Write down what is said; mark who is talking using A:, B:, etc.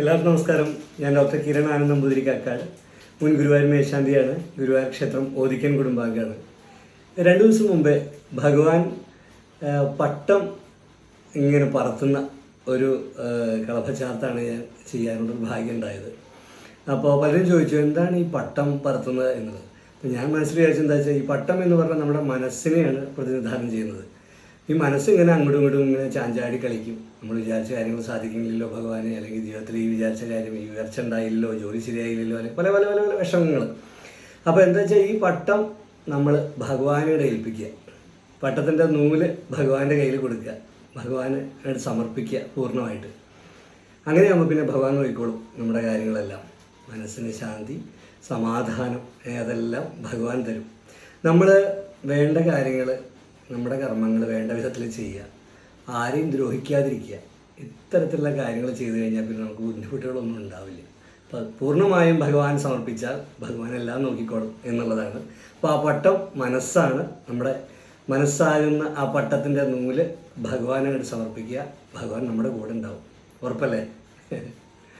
A: എല്ലാവർക്കും നമസ്കാരം. ഞാൻ ഡോക്ടർ കിരൺ ആനന്ദ് നമ്പൂതിരി മുൻ ഗുരുവായൂർ മേശാന്തിയാണ് ഗുരുവായൂർ ക്ഷേത്രം ഓദിക്കൻ കുടുംബാംഗമാണ്. രണ്ടു ദിവസം മുമ്പേ ഭഗവാൻ പട്ടം ഇങ്ങനെ പറത്തുന്ന ഒരു കളഭചാർത്താണ് ഞാൻ ചെയ്യാനുള്ളൊരു ഭാഗ്യം ഉണ്ടായത്. അപ്പോൾ പലരും ചോദിച്ചു എന്താണ് ഈ പട്ടം പറത്തുന്നത് എന്നത് ഞാൻ മനസ്സിൽ വിചാരിച്ചെന്താ വെച്ചാൽ ഈ പട്ടം എന്ന് പറഞ്ഞാൽ നമ്മുടെ മനസ്സിനെയാണ് പ്രതിനിധാനം ചെയ്യുന്നത്. ഈ മനസ്സ് ഇങ്ങനെ അങ്ങോട്ടും ഇങ്ങോട്ടും ഇങ്ങനെ ചാഞ്ചാടി കളിക്കും. നമ്മൾ വിചാരിച്ച കാര്യങ്ങൾ സാധിക്കുന്നില്ലല്ലോ ഭഗവാനെ അല്ലെങ്കിൽ ജീവിതത്തിൽ ഈ വിചാരിച്ച കാര്യം ഈ ഉയർച്ച ഉണ്ടായില്ലല്ലോ ജോലി ശരിയായില്ലല്ലോ അല്ലെങ്കിൽ പല പല പല പല വിഷമങ്ങൾ. അപ്പോൾ എന്താ വെച്ചാൽ ഈ പട്ടം നമ്മൾ ഭഗവാനോട് ഏൽപ്പിക്കുക. പട്ടത്തിന്റെ നൂൽ ഭഗവാന്റെ കയ്യിൽ കൊടുക്കുക. ഭഗവാനോട് സമർപ്പിക്കുക പൂർണമായിട്ട്. അങ്ങനെയാകുമ്പോൾ പിന്നെ ഭഗവാൻ നോക്കിക്കോളും നമ്മുടെ കാര്യങ്ങളെല്ലാം. മനസ്സിന് ശാന്തി സമാധാനം ഏതെല്ലാം ഭഗവാൻ തരും. നമ്മൾ വേണ്ട കാര്യങ്ങൾ നമ്മുടെ കർമ്മങ്ങൾ വേണ്ട വിധത്തിൽ ചെയ്യുക. ആരെയും ദ്രോഹിക്കാതിരിക്കുക. ഇത്തരത്തിലുള്ള കാര്യങ്ങൾ ചെയ്തു കഴിഞ്ഞാൽ പിന്നെ നമുക്ക് ബുദ്ധിമുട്ടുകളൊന്നും ഉണ്ടാവില്ല. അപ്പം പൂർണമായും ഭഗവാൻ സമർപ്പിച്ചാൽ ഭഗവാൻ എല്ലാം നോക്കിക്കോളും എന്നുള്ളതാണ്. അപ്പോൾ ആ പട്ടം മനസ്സാണ്. നമ്മുടെ മനസ്സാകുന്ന ആ പട്ടത്തിന്റെ നൂൽ ഭഗവാനോട് സമർപ്പിക്കുക. ഭഗവാൻ നമ്മുടെ കൂടെ ഉണ്ടാവും. ഉറപ്പല്ലേ?